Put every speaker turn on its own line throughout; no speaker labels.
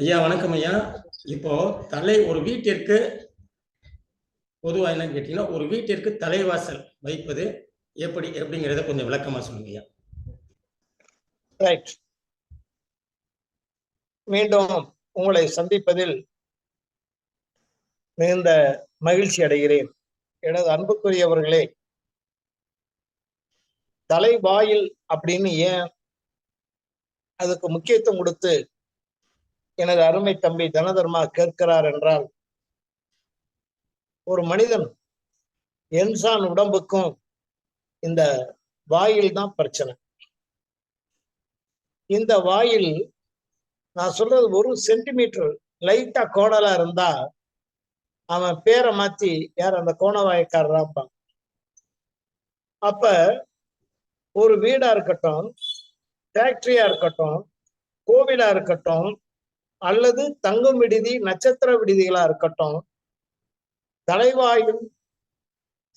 ஐயா வணக்கம் ஐயா. இப்போ தலை ஒரு வீட்டிற்கு பொதுவா என்னன்னு கேட்டீங்கன்னா ஒரு வீட்டிற்கு தலைவாசல் வைப்பது எப்படி எப்படிங்கிறத கொஞ்சம் விளக்கமா சொல்லுங்க ஐயா.
ரைட் மீண்டும் உங்களை சந்திப்பதில் மிகுந்த மகிழ்ச்சி அடைகிறேன். எனது அன்புக்குரியவர்களே தலைவாயில் அப்படின்னு ஏன் அதுக்கு முக்கியத்துவம் கொடுத்து எனது அருமை தம்பி தனதர்மா கேட்கிறார் என்றால் ஒரு மனிதன் என்சான் உடம்புக்கும் இந்த வாயில் தான் பிரச்சனை. இந்த வாயில் நான் சொல்றது ஒரு சென்டிமீட்டர் லைட்டா கோணலா இருந்தா அவன் பேரை மாத்தி யார் அந்த கோணவாயக்காரராப்பான் அப்ப ஒரு வீடா இருக்கட்டும் ஃபேக்டரியா இருக்கட்டும் கோவிலா இருக்கட்டும் அல்லது தங்கும் விடுதி நட்சத்திர விடுதிகளா இருக்கட்டும் தலைவாயில்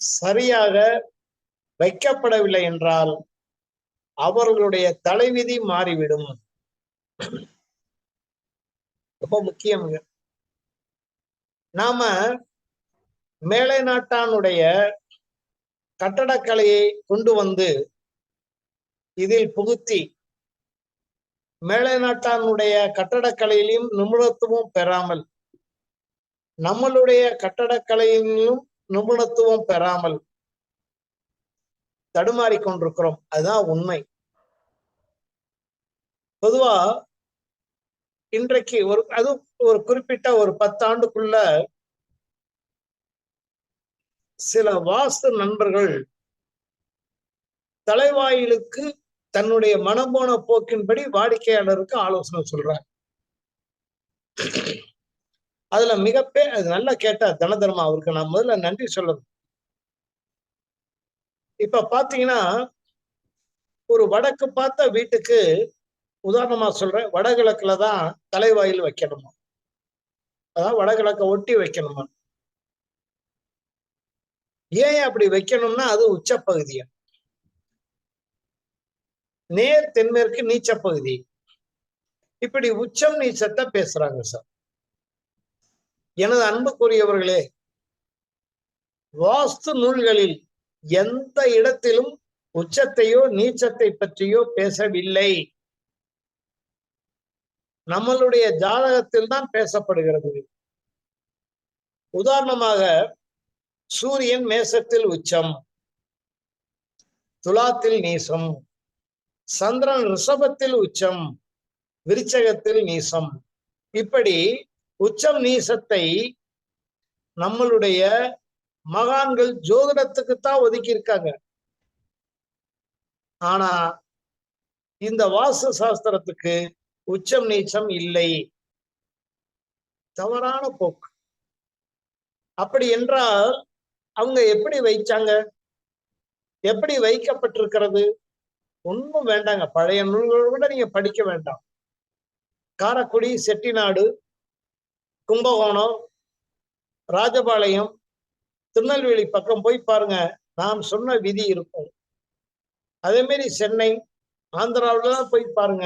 சரியாக வைக்கப்படவில்லை என்றால் அவர்களுடைய தலைவிதி மாறிவிடும். ரொம்ப முக்கியம்ங்க. நாம மேலை நாட்டானுடைய கட்டடக்கலையை கொண்டு வந்து இதில் புகுத்தி மேலை நாட்டானுடைய கட்டடக்கலையிலும் நிபுணத்துவம் பெறாமல் நம்மளுடைய கட்டடக்கலையிலும் நிபுணத்துவம் பெறாமல் தடுமாறி கொண்டிருக்கிறோம். அதுதான் உண்மை. பொதுவா இன்றைக்கு ஒரு அது ஒரு குறிப்பிட்ட ஒரு பத்தாண்டுக்குள்ள சில வாஸ்து நண்பர்கள் தலைவாயிலுக்கு தன்னுடைய மனமோன போக்கின்படி வாடிக்கையாளருக்கு ஆலோசனை சொல்றாங்க அதுல மிகப்பே அது நல்லா கேட்டா தனதர்மா அவருக்கு. நான் முதல்ல நன்றி சொல்லணும். இப்ப பாத்தீங்கன்னா ஒரு வடக்கு பார்த்த வீட்டுக்கு உதாரணமா சொல்றேன் வடகிழக்குல தான் தலைவாயில் வைக்கணுமா? அதான் வடகிழக்க ஒட்டி வைக்கணுமா? ஏன் அப்படி வைக்கணும்னா அது உச்சப்பகுதியா? நேர் தென்மேற்கு நீச்ச பகுதி இப்படி உச்சம் நீச்சத்தை பேசுறாங்க சார். எனது அன்புக்குரியவர்களே வாஸ்து நூல்களில் எந்த இடத்திலும் உச்சத்தையோ நீச்சத்தை பற்றியோ பேசவில்லை. நம்மளுடைய ஜாதகத்தில் தான் பேசப்படுகிறது. உதாரணமாக சூரியன் மேசத்தில் உச்சம் துலாத்தில் நீசம் சந்திரன் ரிஷபத்தில் உச்சம் விருச்சகத்தில் நீசம். இப்படி உச்சம் நீசத்தை நம்மளுடைய மகான்கள் ஜோதிடத்துக்குத்தான் ஒதுக்கி இருக்காங்க ஆனா இந்த வாஸ்து சாஸ்திரத்துக்கு உச்சம் நீச்சம் இல்லை. தவறான போக்கு. அப்படி என்றால் அவங்க எப்படி வைச்சாங்க? எப்படி வைக்கப்பட்டிருக்கிறது? ஒன்றும் வேண்டாங்க. பழைய நூல்களை கூட நீங்க படிக்க வேண்டாம். காரக்குடி செட்டிநாடு கும்பகோணம் ராஜபாளையம் திருநெல்வேலி பக்கம் போய் பாருங்க. நாம் சொன்ன விதி இருக்கும். அதே மாதிரி சென்னை ஆந்திராவிலாம் போய் பாருங்க.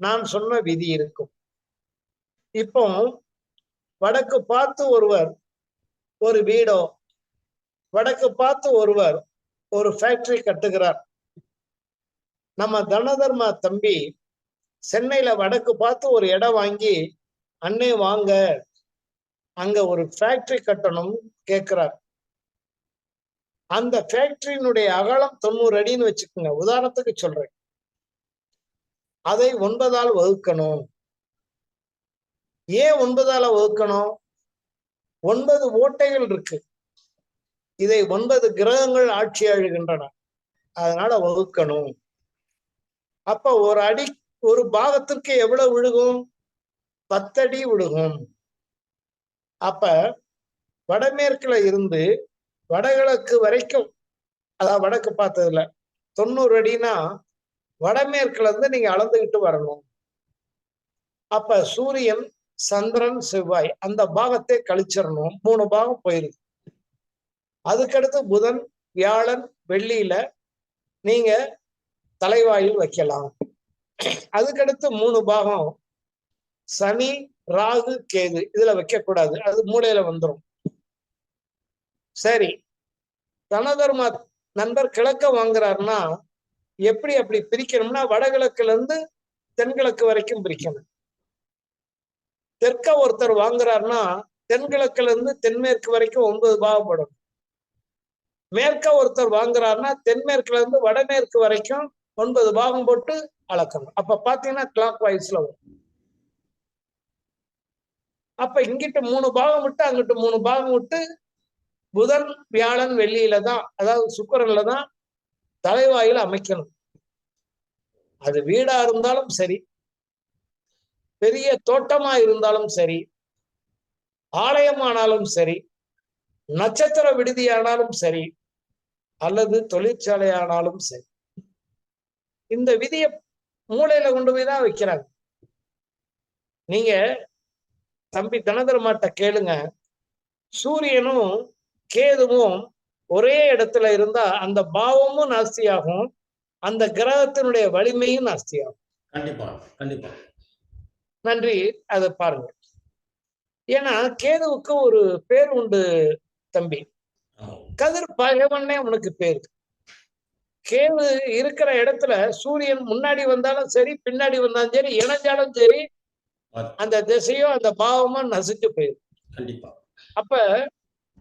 நான் சொன்ன விதி இருக்கும். இப்போ வடக்கு பார்த்து ஒருவர் ஒரு வீடோ வடக்கு பார்த்து ஒருவர் ஒரு ஃபேக்டரி கட்டுகிறார். நம்ம தனதர்மா தம்பி சென்னையில வடக்கு பார்த்து ஒரு இடம் வாங்கி அண்ணே வாங்க. அங்க ஒரு ஃபேக்டரி கட்டணும் கேட்கிறார் அந்த ஃபேக்டரியினுடைய அகலம் தொண்ணூறு அடின்னு வச்சுக்கோங்க. உதாரணத்துக்கு சொல்றேன். அதை ஒன்பதால் வகுக்கணும். ஏன் ஒன்பதால வகுக்கணும்? ஒன்பது ஓட்டைகள் இருக்கு. இதை ஒன்பது கிரகங்கள் ஆட்சி அழுகின்றன அதனால வகுக்கணும். அப்ப ஒரு அடி ஒரு பாகத்திற்கு எவ்வளவு விழுகும்? பத்தடி விழுகும். அப்ப வடமேற்குல இருந்து வடகிழக்கு வரைக்கும் அதாவது வடக்கு பார்த்ததுல தொண்ணூறு அடினா வடமேற்குல இருந்து நீங்க அளந்துகிட்டு வரணும். அப்ப சூரியன் சந்திரன் செவ்வாய் அந்த பாகத்தை கழிச்சிடணும் மூணு பாகம் போயிருது. அதுக்கடுத்து புதன் வியாழன் வெள்ளியில நீங்க தலைவாயில் வைக்கலாம். அதுக்கடுத்து மூணு பாகம் சனி ராகு கேது. இதுல வைக்கக்கூடாது. அது மூளையில வந்துரும். சரி. தனதர்மா நண்பர் கிழக்க வாங்குறாருன்னா எப்படி அப்படி பிரிக்கணும்னா வடகிழக்குல இருந்து தென்கிழக்கு வரைக்கும் பிரிக்கணும். தெற்க ஒருத்தர் வாங்குறாருன்னா தென்கிழக்குல இருந்து தென்மேற்கு வரைக்கும் ஒன்பது பாகப்படும் மேற்க ஒருத்தர் வாங்குறாருன்னா தென்மேற்குல இருந்து வடமேற்கு வரைக்கும் ஒன்பது பாகம் போட்டு அளக்கணும். அப்ப பாத்தீங்கன்னா கிளாக் வைஸ்ல வரும். அப்ப இங்கிட்டு மூணு பாகம் விட்டு அங்கிட்டு மூணு பாகம் விட்டு புதன் வியாழன் வெள்ளியில தான் அதாவது சுக்கரன்ல தான் தலைவாயில் அமைக்கணும். அது வீடா இருந்தாலும் சரி பெரிய தோட்டமா இருந்தாலும் சரி ஆலயமானாலும் சரி நட்சத்திர விடுதியானாலும் சரி அல்லது தொழிற்சாலையானாலும் சரி. இந்த விதியை மூளையில கொண்டு போய் தான் வைக்கிறாங்க. நீங்க தம்பி தனதர்மாட்ட கேளுங்க. சூரியனும் கேதுவும் ஒரே இடத்துல இருந்தா அந்த பாவமும் நாஸ்தியாகும் அந்த கிரகத்தினுடைய வலிமையும் நாஸ்தியாகும்.
கண்டிப்பா கண்டிப்பா.
நன்றி அதை பாருங்க. ஏன்னா கேதுவுக்கு ஒரு பேர் உண்டு தம்பி. கதிர் பகைவன்னே உனக்கு பேர். கேது இருக்கிற இடத்துல சூரியன் முன்னாடி வந்தாலும் சரி பின்னாடி வந்தாலும் சரி இணைஞ்சாலும் சரி அந்த திசையோ அந்த பாவமோ நசிச்சு போயிடும்
கண்டிப்பா.
அப்ப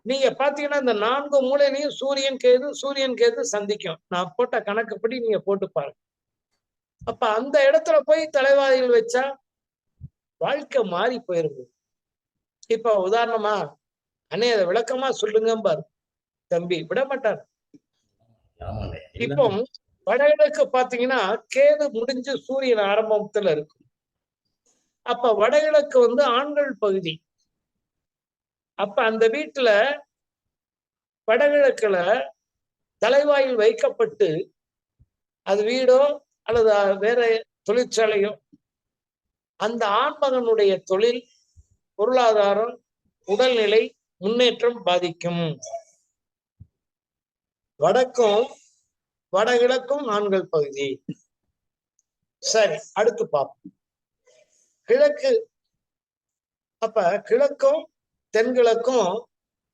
நீங்க பாத்தீங்கன்னா இந்த நான்கு மூலையிலையும் சூரியன் கேது சூரியன் கேது சந்திக்கும். நான் போட்ட கணக்குப்படி நீங்க போட்டு பாருங்க. அப்ப அந்த இடத்துல போய் தலைவாயில் வச்சா வாழ்க்கை மாறி போயிருது. இப்ப உதாரணமா அண்ணே அதை விளக்கமா சொல்லுங்க பாரு தம்பி விட மாட்டார் இப்போ வடகிழக்கு பாத்தீங்கன்னா கேது முடிஞ்சு சூரியன் ஆரம்பத்துல இருக்கு அப்ப வடகிழக்கு வந்து ஆண்கள் பகுதி. அப்ப அந்த வீட்டுல வடகிழக்குல தலைவாயில் வைக்கப்பட்டு அது வீடோ அல்லது வேற தொழிற்சாலையோ அந்த ஆண்மகனுடைய தொழில் பொருளாதாரம் உடல்நிலை முன்னேற்றம் பாதிக்கும். வடக்கும் வடகிழக்கும் ஆண்கள் பகுதி. சரி அடுத்து பார்ப்போம். கிழக்கு அப்ப கிழக்கும் தென்கிழக்கும்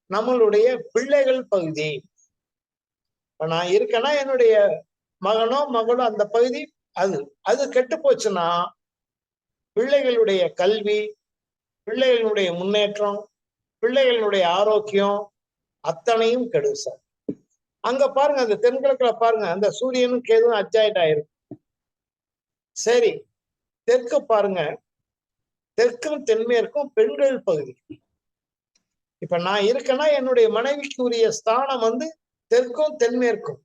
நம்மளுடைய பிள்ளைகள் பகுதி. இப்ப நான் இருக்கேன்னா என்னுடைய மகனோ மகளோ அந்த பகுதி அது. அது கெட்டு போச்சுன்னா பிள்ளைகளுடைய கல்வி பிள்ளைகளுடைய முன்னேற்றம் பிள்ளைகளுடைய ஆரோக்கியம் அத்தனையும் கெடும் சார். அங்க பாருங்க அந்த தென்கிழக்குல பாருங்க அந்த சூரியனும் கேதுவும் அட்ஜாயிண்ட் ஆயிருக்கு. சரி தெற்கு பாருங்க. தெற்கும் தென்மேற்கும் பெண்கள் பகுதி. இப்ப நான் இருக்கேன்னா என்னுடைய மனைவிக்கு உரிய ஸ்தானம் வந்து தெற்கும் தென்மேற்கும்.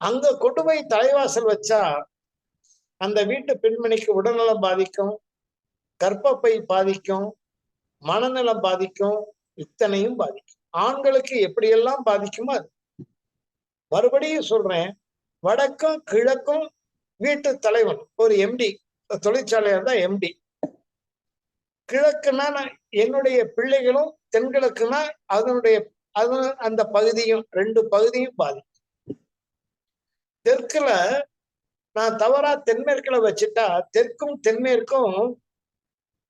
அங்க கொண்டு போய் தலைவாசல் வச்சா அந்த வீட்டு பெண்மணிக்கு உடல்நலம் பாதிக்கும் கற்பப்பை பாதிக்கும் மனநலம் பாதிக்கும் இத்தனையும் பாதிக்கும். ஆண்களுக்கு எப்படியெல்லாம் பாதிக்குமோ அது. மறுபடியும் சொல்றேன் வடக்கும் கிழக்கும் வீட்டு தலைவன் ஒரு எம்டி தொழிற்சாலையா இருந்தா எம்டி கிழக்குன்னா நான் என்னுடைய பிள்ளைகளும் தென்கிழக்குன்னா அதனுடைய அது அந்த பகுதியும் ரெண்டு பகுதியும் பாதிக்கும். தெற்குல நான் தவறா தென்மேற்குல வச்சுட்டா தெற்கும் தென்மேற்கும்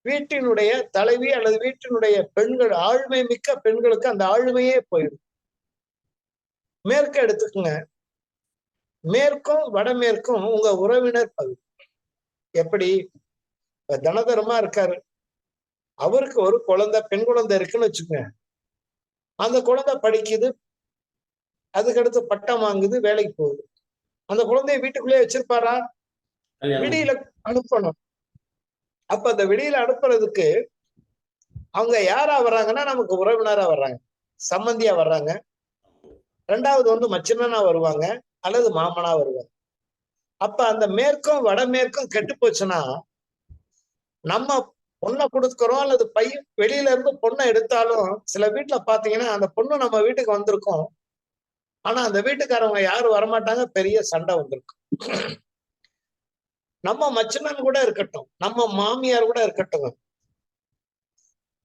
வீட்டினுடைய தலைவி அல்லது வீட்டினுடைய பெண்கள் ஆளுமை மிக்க பெண்களுக்கு அந்த ஆளுமையே போயிடும். மேற்க எடுத்துக்கோங்க. மேற்கும் வடமேற்கும் உங்க உறவினர் பகுதி. எப்படி? தனதரமா இருக்காரு. அவருக்கு ஒரு குழந்தை பெண் குழந்தை இருக்குன்னு வச்சுக்கோங்க. அந்த குழந்தை படிக்குது. அதுக்கடுத்து பட்டம் வாங்குது வேலைக்கு போகுது. அந்த குழந்தைய வீட்டுக்குள்ளேயே வச்சிருப்பாரா? விடியில அனுப்பணும். அப்ப அந்த வெளியில அனுப்புறதுக்கு அவங்க யாரா வர்றாங்கன்னா நமக்கு உறவினரா வர்றாங்க. சம்மந்தியா வர்றாங்க. ரெண்டாவது வந்து மச்சினனா வருவாங்க அல்லது மாமனா வருவாங்க. அப்ப அந்த மேற்கும் வடமேற்கும் கெட்டு போச்சுன்னா நம்ம பொண்ணை கொடுக்குறோம் அல்லது பையன் வெளியில இருந்து பொண்ணை எடுத்தாலும் சில வீட்டுல பாத்தீங்கன்னா அந்த பொண்ணு நம்ம வீட்டுக்கு வந்திருக்கோம். ஆனா அந்த வீட்டுக்காரவங்க யாரும் வரமாட்டாங்க பெரிய சண்டை வந்திருக்கும் நம்ம மச்சினன் கூட இருக்கட்டும் நம்ம மாமியார் கூட இருக்கட்டும்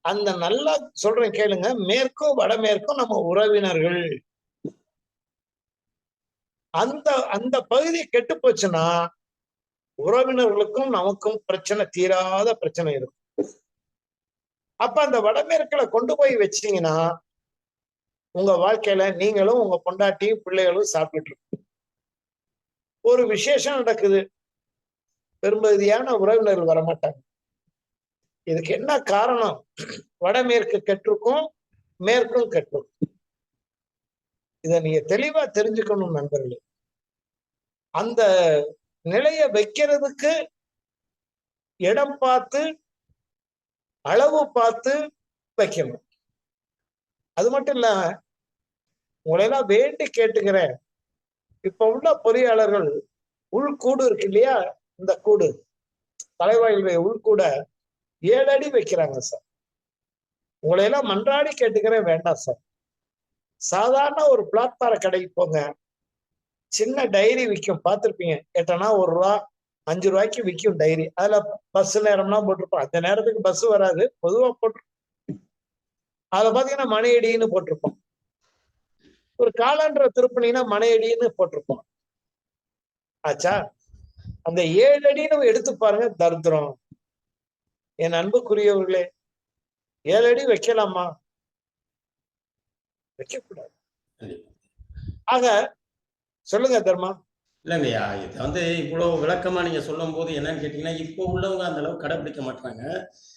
அந்த நல்லா சொல்றேன் கேளுங்க மேற்கும் வடமேற்கும் நம்ம உறவினர்கள். அந்த அந்த பகுதி கெட்டு போச்சுன்னா உறவினர்களுக்கும் நமக்கும் பிரச்சனை தீராத பிரச்சனை இருக்கும். அப்ப அந்த வடமேற்குல கொண்டு போய் வச்சீங்கன்னா உங்க வாழ்க்கையில நீங்களும் உங்க பொண்டாட்டியும் பிள்ளைகளும் சாப்பிட்டு ஒரு விசேஷம் நடக்குது. பெரும்பகுதியான உறவினர்கள் வரமாட்டாங்க. இதுக்கு என்ன காரணம்? வடமேற்கு கெட்டிருக்கும் மேற்கும் கெட்டிருக்கும். இத நீங்க தெளிவா தெரிஞ்சுக்கணும் நண்பர்களே. அந்த நிலைய வைக்கிறதுக்கு இடம் பார்த்து அளவு பார்த்து வைக்கணும். அது மட்டும் இல்ல உங்களை எல்லாம் வேண்டி கேட்டுக்கிறேன். இப்ப உள்ள பொறியாளர்கள் உள்கூடு இருக்கு இல்லையா? இந்த கூடு. தலைவாயிலுடைய உள்கூட ஏழு அடி வைக்கிறாங்க சார். உங்களை எல்லாம் மன்றாடி கேட்டுக்கிறேன் வேண்டாம் சார். சாதாரண ஒரு பிளாட்பார கடைக்கு போங்க. சின்ன டைரி விற்கும் பார்த்துருப்பீங்க. எட்டனா ஒரு ரூபா அஞ்சு ரூபாய்க்கு விற்கும் டைரி. அதுல பஸ் நேரம்லாம் போட்டிருப்போம். அந்த நேரத்துக்கு பஸ் வராது. பொதுவா போட்டு அதுல பாத்தீங்கன்னா மனையடின்னு போட்டிருப்போம். ஒரு காலன்ற திருப்பணினா மனையடின்னு போட்டிருப்போம். ஆச்சா? அந்த ஏழு அடின்னு எடுத்து பாருங்க தரித்திரம். என் அன்புக்குரியவர்களே ஏழு அடி வைக்கலாமா? வைக்கக்கூடாது. ஆக சொல்லுங்க தர்மா.
இல்லைங்கய்யா இது வந்து இவ்வளவு விளக்கமா நீங்க சொல்லும் போது என்னன்னு கேட்டீங்கன்னா இப்போ உள்ளவங்க அந்த அளவுக்கு கடைபிடிக்க மாட்டாங்க.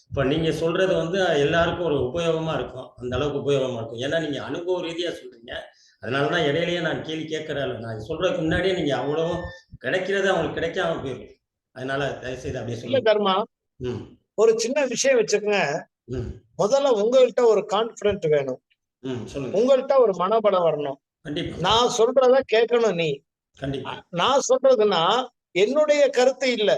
இப்ப நீங்க சொல்றது வந்து எல்லாருக்கும் ஒரு உபயோகமா இருக்கும். அந்த அளவுக்கு உபயோகமா இருக்கும். ஏன்னா நீங்க அனுபவ ரீதியா சொல்றீங்க. அதனாலதான் இடையிலேயே நான் கேள்வி கேட்கறேன். நான் சொல்றதுக்கு முன்னாடியே நீங்க அவ்வளவும் கிடைக்கிறது அவங்களுக்கு கிடைக்காம போயிடும். அதனால தயவுசெய்து அப்படியே சொல்லுங்க.
தர்மா. ஒரு சின்ன விஷயம் வச்சுக்கோங்க. முதல்ல உங்கள்கிட்ட ஒரு கான்பிடன்ட் வேணும். உங்கள்கிட்ட ஒரு மனபலம் வரணும். நான் சொல்றத கேட்கணும் நீ. நான் சொல்றதுன்னா என்னுடைய கருத்து இல்ல.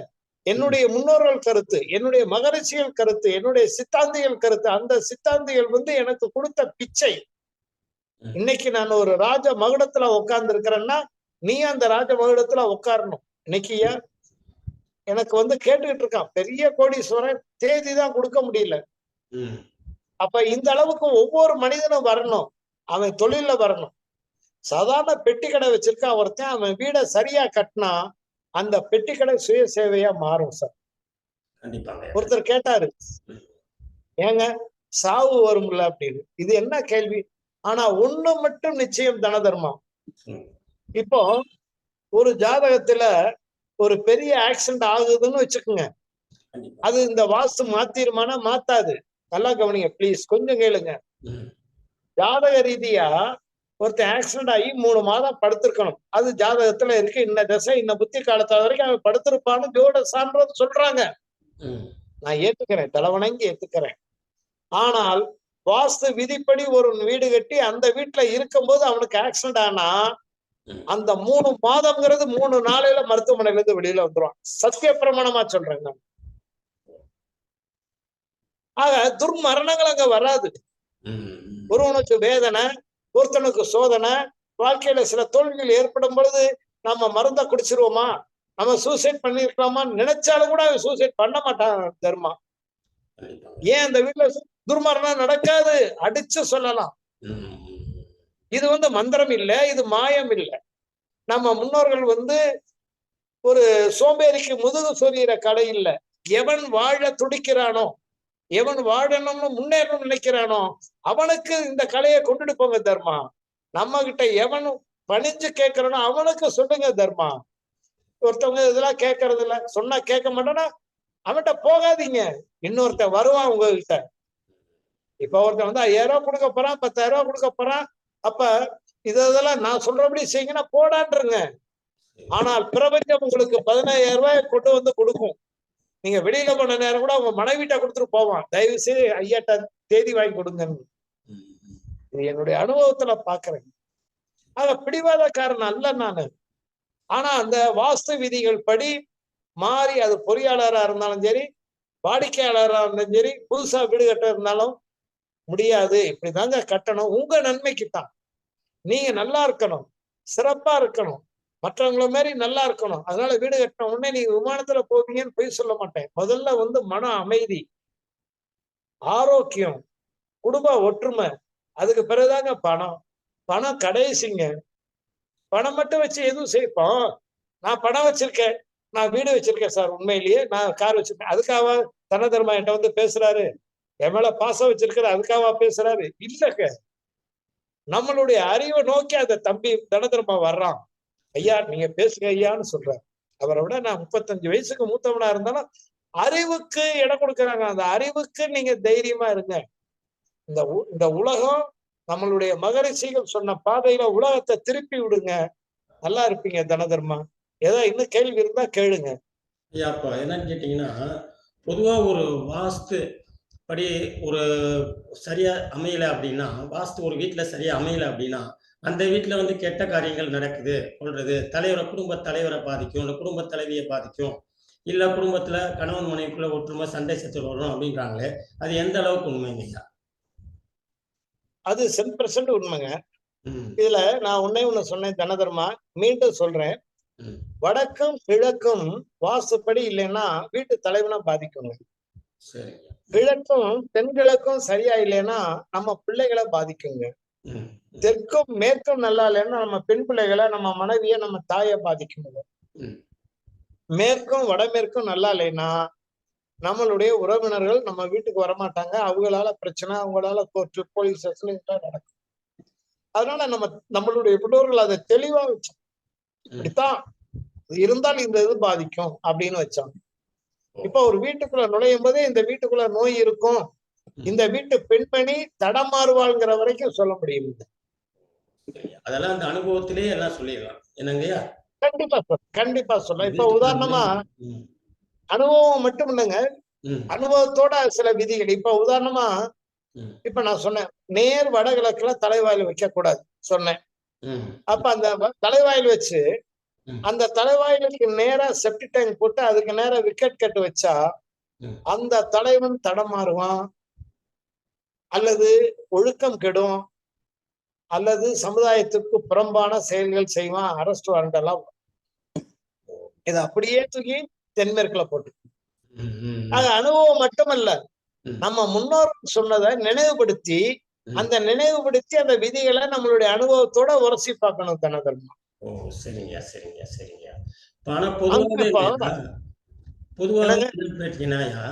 என்னுடைய முன்னோர்கள் கருத்து என்னுடைய மகரிஷிகள் கருத்து என்னுடைய சித்தாந்திகள் கருத்து அந்த சித்தாந்திகள் வந்து எனக்கு கொடுத்த பிச்சை. இன்னைக்கு நான் ஒரு ராஜ மகுடத்துல உட்கார்ந்து இருக்கிறேன்னா நீ அந்த ராஜ மகுடத்துல உட்காரணும். இன்னைக்கு எனக்கு வந்து கேட்டுக்கிட்டு இருக்கான். பெரிய கோடீஸ்வரன் தேதி தான் கொடுக்க முடியல. அப்ப இந்த அளவுக்கு ஒவ்வொரு மனிதனும் வரணும். அவன் தொழில்ல வரணும். சாதாரண பெட்டி கடை வச்சிருக்கான் ஒருத்தன் அவன் வீடை சரியா கட்டினா அந்த பெட்டி கடை சுய சேவையா மாறும் சார். ஒருத்தர் கேட்டாரு. ஏங்க சாவு வரும்ல அப்படின்னு. இது என்ன கேள்வி? ஆனா ஒண்ணு மட்டும் நிச்சயம் தனதர்மா
ம்.
இப்போ ஒரு ஜாதகத்துல ஒரு பெரிய ஆக்சிடென்ட் ஆகுதுன்னு வச்சுக்கோங்க. அது இந்த வாஸ்து மாத்திருமானா மாத்தாது. நல்லா கவனிங்க ப்ளீஸ் கொஞ்சம் கேளுங்க. ஜாதக ரீதியா ஒருத்தன் ஆக்சிடென்ட் ஆகி மூணு மாதம் படுத்திருக்கணும். அது ஜாதகத்துல இருக்கு. இன்ன தசை இன்ன புத்தி காலத்து வரைக்கும் அவன் படுத்திருப்பான்னு ஜோட சான்றது சொல்றாங்க. நான் ஏத்துக்கிறேன். தலைவணங்கி ஏத்துக்கிறேன். ஆனால் வாஸ்து விதிப்படி ஒரு வீடு கட்டி அந்த வீட்டுல இருக்கும்போது அவனுக்கு ஆக்சிடென்ட் ஆனா அந்த மூணு மாதம்ங்கிறது மூணு நாளையில மருத்துவமனையில இருந்து வெளியில வந்துருவான் சத்திய பிரமாணமா சொல்றேன் நான். ஆக துர்மரணங்கள் அங்க வராது ஒருவனுக்கு வேதனை ஒருத்தனுக்கு சோதனை வாழ்க்கையில சில தோல்விகள் ஏற்படும் பொழுது நம்ம மருந்த குடிச்சிருவோமா? நம்ம சூசைட் பண்ணிருக்கலாமா? நினைச்சாலும் கூட அவன் சூசைட் பண்ண மாட்டான் தர்மா. ஏன் அந்த வீட்டுல துர்மரணம் நடக்காது? அடிச்சு சொல்லலாம். இது வந்து மந்திரம் இல்ல இது மாயம் இல்ல. நம்ம முன்னோர்கள் வந்து ஒரு சோம்பேறிக்கு முதுகு சொறிகிற கடை இல்ல. எவன் வாழ துடிக்கிறானோ எவன் வாழணும்னு முன்னேறணும்னு நினைக்கிறானோ அவனுக்கு இந்த கலையை கொண்டுட்டு போங்க தர்மா. நம்ம கிட்ட எவன் பணிஞ்சு கேட்கறானோ அவனுக்கு சொல்லுங்க தர்மா. ஒருத்தவங்க இதெல்லாம் கேட்கறது இல்ல. சொன்னா கேட்க மாட்டானா? அவன்கிட்ட போகாதீங்க. இன்னொருத்தன் வருவான் உங்ககிட்ட. இப்ப ஒருத்தன் வந்து ஐயாயிரம் ரூபாய் கொடுக்க போறான் பத்தாயிரம் ரூபாய் கொடுக்க போறான். அப்ப இது இதெல்லாம் நான் சொல்றபடி செய்யுங்கன்னா போடான்றுங்க. ஆனால் பிரபஞ்சம் உங்களுக்கு பதினாயிரம் ரூபாய் கொண்டு வந்து கொடுக்கும். நீங்க வெளியில போன நேரம் கூட அவங்க மனைவிட்ட கொடுத்துட்டு போவான். தயவு செய்து ஐயாட்ட தேதி வாங்கி கொடுங்கன்னு. இது என்னுடைய அனுபவத்துல பாக்குறேன். ஆக பிடிவாதக்காரன் அல்ல நானு. ஆனா அந்த வாஸ்து விதிகள் படி மாறி அது பொறியாளரா இருந்தாலும் சரி வாடிக்கையாளரா இருந்தாலும் சரி புதுசா வீடு கட்ட இருந்தாலும் முடியாது. இப்படிதாங்க கட்டணும். உங்க நன்மைக்கு தான் நீங்க நல்லா இருக்கணும். சிறப்பா இருக்கணும். மற்றவங்கள மாதிரி நல்லா இருக்கணும். அதனால வீடு கட்டின உடனே நீங்க விமானத்துல போவீங்கன்னு போய் சொல்ல மாட்டேன். முதல்ல வந்து மன அமைதி ஆரோக்கியம் குடும்ப ஒற்றுமை அதுக்கு பிறகுதாங்க பணம். பணம் கடைசிங்க. பணம் மட்டும் வச்சு எதுவும் செய்ப்போம் நான் பணம் வச்சிருக்கேன். நான் வீடு வச்சிருக்கேன் சார் உண்மையிலேயே. நான் கார் வச்சிருக்கேன். அதுக்காக தனதர்மா என்கிட்ட வந்து பேசுறாரு? என் மேல பாசம் வச்சிருக்கிற அதுக்காக பேசுறாரு? இல்லக்க நம்மளுடைய அறிவை நோக்கி அந்த தம்பி தனதர்மா வர்றான். ஐயா நீங்க பேசுங்க ஐயான்னு சொல்றாரு. அவரை விட நான் முப்பத்தஞ்சு வயசுக்கு மூத்தவனா இருந்தாலும் அறிவுக்கு இடம் கொடுக்கறாங்க. அந்த அறிவுக்கு நீங்க தைரியமா இருங்க. இந்த உ- இந்த உலகம் நம்மளுடைய மகரிஷிகள் சொன்ன பாதையில உலகத்தை திருப்பி விடுங்க. நல்லா இருப்பீங்க தனதர்மா. ஏதோ இன்னும் கேள்வி இருந்தா கேளுங்க.
ஐயா அப்போ என்னன்னு கேட்டிங்கன்னா பொதுவா ஒரு வாஸ்து படி ஒரு சரியா அமையல அப்படின்னா வாஸ்து ஒரு வீட்டுல சரியா அமையல அப்படின்னா அந்த வீட்ல வந்து கெட்ட காரியங்கள் நடக்குது. சொல்றது தலைவரை குடும்ப தலைவரை பாதிக்கும் இல்ல குடும்ப தலைவியை பாதிக்கும் இல்ல குடும்பத்துல கணவன் மனைவிக்குள்ள ஒற்றுமை சண்டை சச்சரவு வரும் அப்படின்றாங்களே அது எந்த அளவுக்கு உண்மைங்க ஐயா?
அது சென் பெர்சன்ட் உண்மைங்க. இதுல நான் ஒன்னே ஒண்ணு சொன்னேன் தனதர்மா. மீண்டும் சொல்றேன். வடக்கும் கிழக்கும் வாசுப்படி இல்லைன்னா வீட்டு தலைவனை பாதிக்குங்க. கிழக்கும் தென்கிழக்கும் சரியா இல்லைன்னா நம்ம பிள்ளைகளை பாதிக்குங்க. தெற்கும் மேற்கும் நல்லா இல்லைன்னா நம்ம பெண் பிள்ளைகளை நம்ம மனைவிய நம்ம தாயை பாதிக்குங்க
ம்.
மேற்கும் வடமேற்கும் நல்லா இல்லைன்னா நம்மளுடைய உறவினர்கள் நம்ம வீட்டுக்கு வரமாட்டாங்க. அவங்களால பிரச்சனை அவங்களால கோர்ட்டு போலீஸ் ஸ்டேஷன் இதெல்லாம் நடக்கும். அதனால நம்ம நம்மளுடைய முன்னோர்கள் அதை தெளிவா வச்சோம் இப்படித்தான் இருந்தால் இந்த இது பாதிக்கும் அப்படின்னு வச்சாங்க. இப்ப ஒரு வீட்டுக்குள்ள நுழையும் போதே இந்த வீட்டுக்குள்ள நோய் இருக்கும். இந்த வீட்டு பெண்மணி தடமாறுவாள்ங்கிற வரைக்கும் சொல்ல முடியும்.
அதெல்லாம் அந்த அனுபவத்திலேயே எல்லாம் சொல்லிடலாம். என்னங்கய்யா
கண்டிப்பா சொல்ல கண்டிப்பா சொல்ல இப்ப உதாரணமா அனுபவம் மட்டும் இல்லைங்க. அனுபவத்தோட சில விதிகள். இப்ப உதாரணமா இப்ப நான் சொன்னேன் நேர் வடகிழக்குல தலைவாயில் வைக்க கூடாது சொன்னேன். அப்ப அந்த தலைவாயில் வச்சு. அந்த தலைவாயிலுக்கு நேரா செப்டி டேங்க் போட்டு அதுக்கு நேரா விக்கெட் கட்டு வச்சா. அந்த தலைவன் தடமாறுவான் அல்லது ஒழுக்கம் கெடும் அல்லது சமுதாயத்துக்கு புறம்பான செயல்கள் செய்வான் அரெஸ்ட் வாரண்ட் எல்லாம். இதை அப்படியே தூக்கி தென்மேற்குல போட்டு. அது அனுபவம் மட்டுமல்ல. நம்ம முன்னோர்கள் சொன்னதை நினைவுபடுத்தி. அந்த நினைவுபடுத்தி அந்த விதிகளை நம்மளுடைய அனுபவத்தோட உரசி பார்க்கணும் தனதர்மா
ஓ சரிங்க சரிங்க சரிங்க. ஆனா கேட்டீங்கன்னாயா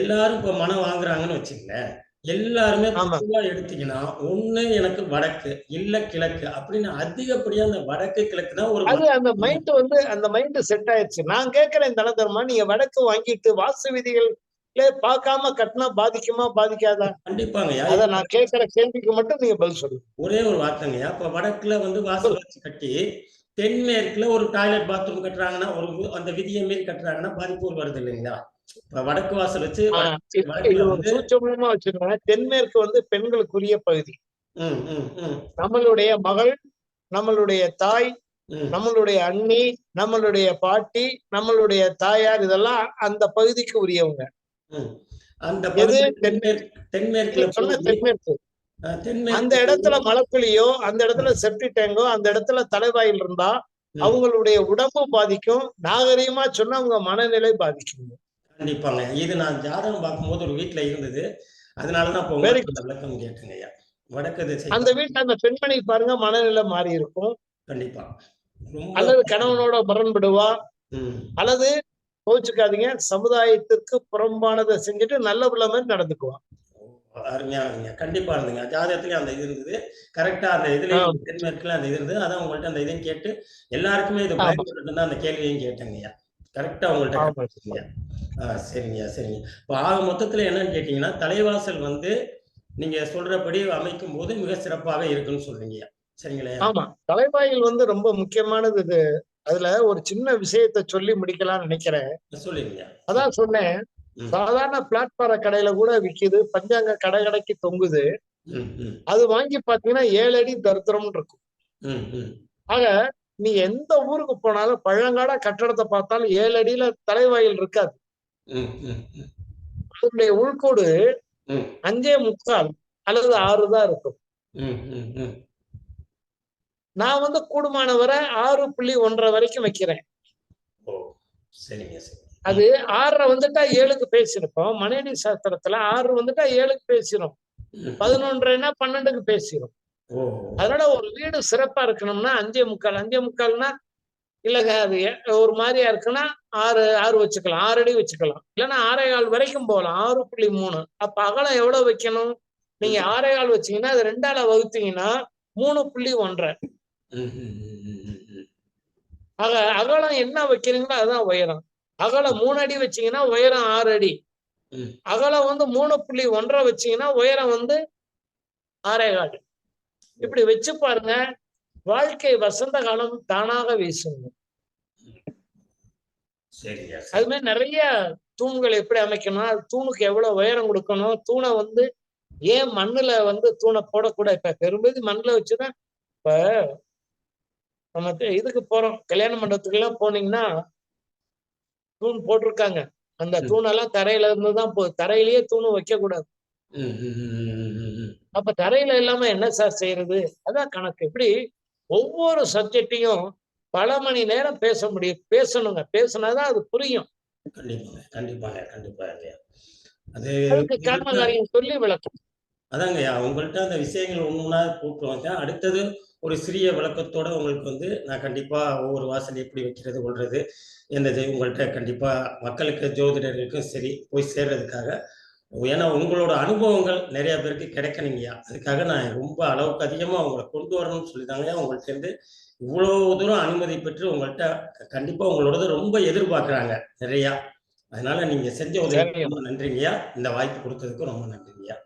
எல்லாரும் இப்ப மனம் வாங்குறாங்கன்னு வச்சுக்கங்களேன். எல்லாருமே. பொதுவா எடுத்தீங்கன்னா ஒண்ணு எனக்கு வடக்கு இல்ல கிழக்கு அப்படின்னு அதிகப்படியா அந்த வடக்கு கிழக்கு தான் ஒரு
அது அந்த மைண்ட் வந்து அந்த மைண்ட் செட் ஆயிடுச்சு. நான் கேட்கிறேன் தனதர்மா நீங்க வடக்கு வாங்கிட்டு வாஸ்து விதிகள் பார்க்காம கட்டினா பாதிக்குமா பாதிக்காதா?
கண்டிப்பாங்கய்யா
அத நான் கேட்கிற கேள்விக்கு மட்டும் நீங்க பதில் சொல்லுங்க.
ஒரே ஒரு வார்த்தைங்கய்யா இப்ப வடக்குல வந்து வாசல் வச்சு கட்டி தென்மேற்குல ஒரு டாய்லெட் பாத்ரூம் கட்டுறாங்கன்னா ஒரு அந்த விதியை மீறி கட்டுறாங்கன்னா பாதிப்பு வருது இல்லைங்களா? வடக்கு வாசல் வச்சு
சூட்சமமா வச்சுக்கோங்க. தென்மேற்கு வந்து பெண்களுக்குரிய பகுதி. நம்மளுடைய மகள் நம்மளுடைய தாய். நம்மளுடைய அண்ணி நம்மளுடைய பாட்டி நம்மளுடைய தாயார் இதெல்லாம் அந்த பகுதிக்கு உரியவங்க.
அந்த தென்மேற்கு.
அந்த இடத்துல மலக்குழியோ அந்த இடத்துல செப்டி டேங்கோ அந்த இடத்துல தலைவாயில் இருந்தா. அவங்களுடைய உடம்பு பாதிக்கும். நாகரீகமா சொன்னா அவங்க மனநிலை பாதிக்கும்.
கண்டிப்பாங்க. இது நான் ஜாதகம் பார்க்கும்போது ஒரு வீட்ல இருந்தது. அதனாலதான் இப்போ விளக்கம் கேட்டுங்க ஐயா. வடக்கு திசை
அந்த வீட்டுல அந்த பெண்மணி பாருங்க மனநிலை மாறி இருக்கும்.
கண்டிப்பா.
அல்லது கணவனோட முரண்படுவா அல்லது கோச்சுக்காதீங்க சமுதாயத்திற்கு புறம்பானதை செஞ்சுட்டு நல்ல பிள்ளை மாதிரி நடந்துக்குவான்
அருமையானதுங்க கண்டிப்பா இருந்துங்க. ஜாதகத்துலயும் அந்த இது இருந்தது. கரெக்டா அந்த
ஆமா.
தென்மேற்குல அந்த இது இருந்தது. அதான் உங்கள்ட்ட அந்த இதையும் கேட்டு எல்லாருக்குமே இது தான் அந்த கேள்வியும் கேட்டேங்க ஐயா. கரெக்டா உங்கள்ட்ட ஆ சரிங்க. இப்போ ஆக மொத்தத்துல என்னன்னு கேட்டீங்கன்னா தலைவாசல் வந்து நீங்க சொல்றபடி அமைக்கும் போது மிக சிறப்பாக இருக்குன்னு சொல்றீங்க சரிங்களா?
ஆமா. தலைவாயில் வந்து ரொம்ப முக்கியமானது இது. அதுல ஒரு சின்ன விஷயத்தை சொல்லி முடிக்கலாம்னு நினைக்கிறேன். அதான் சொன்னேன். சாதாரண பிளாட்பார கடையில கூட விக்குது. பஞ்சாங்க கடை கடைக்கு தொங்குது. அது வாங்கி பாத்தீங்கன்னா ஏழு அடி தரித்திரம்னு இருக்கும். ஆக நீ எந்த ஊருக்கு போனாலும் பழங்கால கட்டடத்தை பார்த்தாலும் ஏழு அடியில தலைவாயில் இருக்காது. அதனுடைய உள்கோடு அஞ்சே முக்கால் அல்லது ஆறு தான் இருக்கும். நான் வந்து கூடுமான வரை ஆறு புள்ளி ஒன்றரை வரைக்கும் வைக்கிறேன். அது ஆறரை வந்துட்டா ஏழுக்கு பேசியிருப்போம். மனைவி சாஸ்திரத்துல ஆறு வந்துட்டா ஏழுக்கு பேசிரும்.
ம்.
பதினொன்றரைனா பன்னெண்டுக்கு பேசிரும். அதனால ஒரு வீடு சிறப்பா இருக்கணும்னா அஞ்சே முக்கால். அஞ்சே முக்கால்னா இல்லைங்க அது ஒரு மாதிரியா இருக்குன்னா ஆறு ஆறு வச்சுக்கலாம் ஆறு அடி வச்சுக்கலாம். இல்லைன்னா ஆறே கால் வரைக்கும் போகலாம் ஆறு புள்ளி மூணு. அப்ப அகலம் எவ்வளவு வைக்கணும்? நீங்க ஆறே கால் வச்சீங்கன்னா அது ரெண்டால வகுத்தீங்கன்னா மூணு புள்ளி ஒன்றரை. அக அகலம் என்ன வைக்கிறீங்களோ அதுதான் உயரம். அகலம் மூணு அடி வச்சீங்கன்னா உயரம் ஆறு அடி. அகலம் வந்து மூணு புள்ளி ஒன்றரை வச்சீங்கன்னா உயரம் வந்து ஆறே கால். இப்படி வச்சு பாருங்க வாழ்க்கை வசந்த காலம் தானாக வீசுங்க. அது மாதிரி நிறைய தூண்கள் எப்படி அமைக்கணும் தூணுக்கு எவ்வளவு உயரம் கொடுக்கணும் தூணை வந்து ஏன் மண்ணுல வந்து தூணை போடக்கூடாது? இப்ப பெரும்பகுதி மண்ணுல வச்சுதான் இப்ப நம்ம இதுக்கு போறோம். கல்யாண மண்டபத்துக்கு எல்லாம் போனீங்கன்னா தூண் போட்டிருக்காங்க. அந்த. தூணெல்லாம் தரையில இருந்து தான் போ தரையிலேயே தூணு வைக்க கூடாது. அப்ப தரையில இல்லாம என்ன சார் செய்யறது? அதான் கணக்கு. இப்படி ஒவ்வொரு சப்ஜெக்டையும் பல மணி நேரம் பேச முடியும். பேசணுங்க. பேசினாதான் அது புரியும்.
கண்டிப்பாங்க. கண்டிப்பாங்க. கண்டிப்பாங்க அது
சொல்லி விளக்கம்.
அதாங்கய்யா உங்கள்கிட்ட அந்த விஷயங்கள் ஒண்ணுன்னா கூப்பிட்டு வந்தேன். அடுத்தது ஒரு சிறிய விளக்கத்தோட உங்களுக்கு வந்து நான் கண்டிப்பா ஒவ்வொரு வாசல் எப்படி வைக்கிறது கொள்றது என்னது உங்கள்கிட்ட கண்டிப்பா மக்களுக்கு ஜோதிடர்களுக்கும் சரி போய் சேர்றதுக்காக ஏன்னா உங்களோட அனுபவங்கள் நிறைய பேருக்கு கிடைக்கணுங்கய்யா அதுக்காக நான் ரொம்ப அளவுக்கு அதிகமா உங்களை கொண்டு வரணும்னு சொல்லிதாங்கய்யா உங்கள்ட்ட இருந்து இவ்வளவு தூரம் அனுமதி பெற்று உங்கள்கிட்ட கண்டிப்பா உங்களோடது ரொம்ப எதிர்பார்க்கறாங்க நிறையா. அதனால நீங்க செஞ்ச உதவி நன்றிங்கய்யா இந்த வாய்ப்பு கொடுத்ததுக்கு ரொம்ப நன்றிங்கய்யா